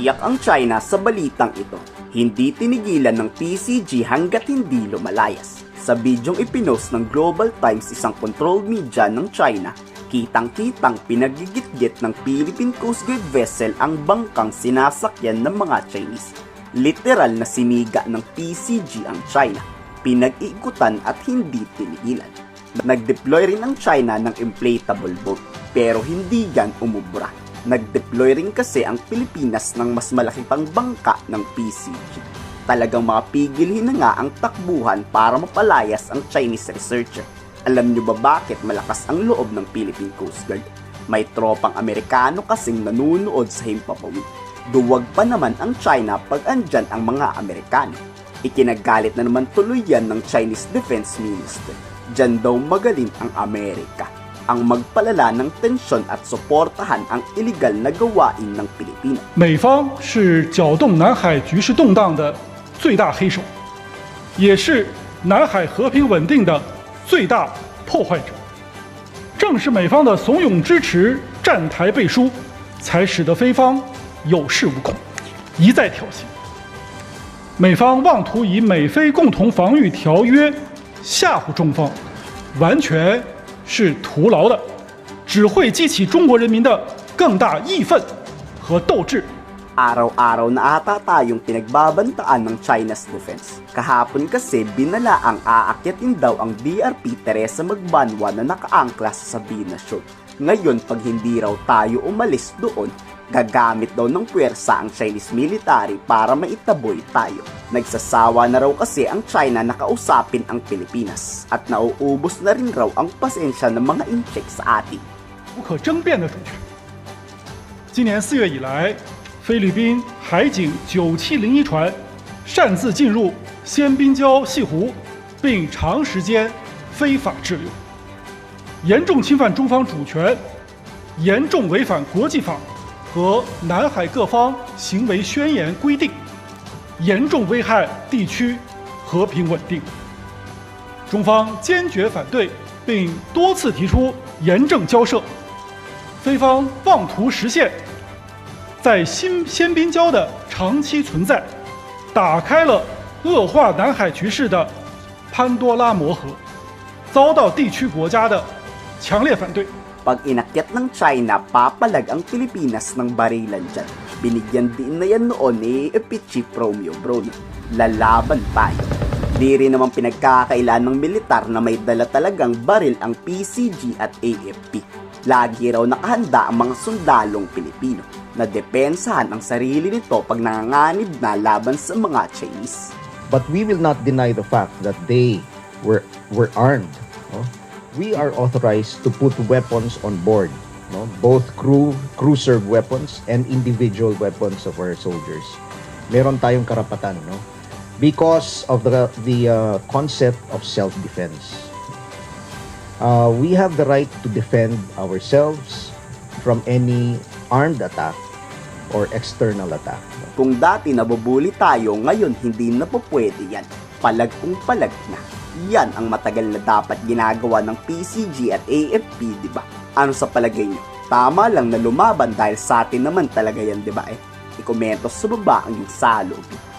Umiiyak ang China sa balitang ito. Hindi tinigilan ng PCG hanggat hindi lumalayas. Sa bidyong ipinost ng Global Times isang controlled media ng China, kitang-kitang pinagigitgit ng Philippine Coast Guard vessel ang bangkang sinasakyan ng mga Chinese. Literal na siniga ng PCG ang China, pinag-iikutan at hindi tinigilan. Nag-deploy rin ang China ng inflatable boat, pero hindi yan umubra. Nag-deploy rin kasi ang Pilipinas ng mas malaki pang bangka ng PCG. Talagang mapigilhin na nga ang takbuhan para mapalayas ang Chinese researcher. Alam nyo ba bakit malakas ang loob ng Philippine Coast Guard? May tropang Amerikano kasing nanunood sa himpapawid. Duwag pa naman ang China pag andyan ang mga Amerikano. Ikinagalit na naman tuloy yan ng Chinese Defense Minister. Diyan daw magaling ang Amerika ang magpalala ng tensyon at suportahan ang iligal na gawain ng Pilipino. 美方是搅动南海局势动荡的最大黑手，也是南海和平稳定的最大破坏者。正是美方的怂恿支持、站台背书，才使得菲方有恃无恐，一再挑衅。美方妄图以美菲共同防御条约吓唬中方，完全是徒劳的，只会激起中国人民的更大义愤和斗志。 Araw-araw na ata tayong pinagbabantaan ng China's defense. Kahapon kasi binala ang aakyatin daw ang DRP Teresa Magbanwa na nakaangkla sa Sabina Shoal. Ngayon pag hindi raw tayo umalis doon, gagamit daw ng puwersa ang Chinese military para maitaboy tayo. Nagsasawa na raw kasi ang China na kausapin ang Pilipinas at nauubos na rin raw ang pasensya ng mga incheck sa atin. 不可争辩的主权。今年四月以来，菲律宾海警九七零一船擅自进入仙宾礁西湖，并长时间非法滞留，严重侵犯中方主权，严重违反国际法和南海各方行为宣言规定，严重危害地区和平稳定。中方坚决反对，并多次提出严正交涉。菲方妄图实现在新仙宾礁的长期存在，打开了恶化南海局势的潘多拉魔盒，遭到地区国家的强烈反对。Binigyan din na yan noon ni Epichi Promio Bruno. Lalaban tayo. Di rin naman pinagkakailan ng militar na may dala talagang baril ang PCG at AFP. Lagi raw nakahanda ang mga sundalong Pilipino na depensahan ang sarili nito pag nanganganib na laban sa mga Chinese. but we will not deny the fact that they were were armed. no? We are authorized to put weapons on board, no? both crew cruiser weapons and individual weapons of our soldiers. Meron tayong karapatan, no? Because of the the uh, concept of self-defense. Uh, we have the right to defend ourselves from any armed attack or external attack. Kung dati nabubuli tayo, ngayon hindi na po pwede yan. Palag kung palag na. Yan ang matagal na dapat ginagawa ng PCG at AFP, di ba? Ano sa palagay nyo? Tama lang na lumaban dahil sa atin naman talaga yan, di ba eh? I-komento sa baba ang yung salog.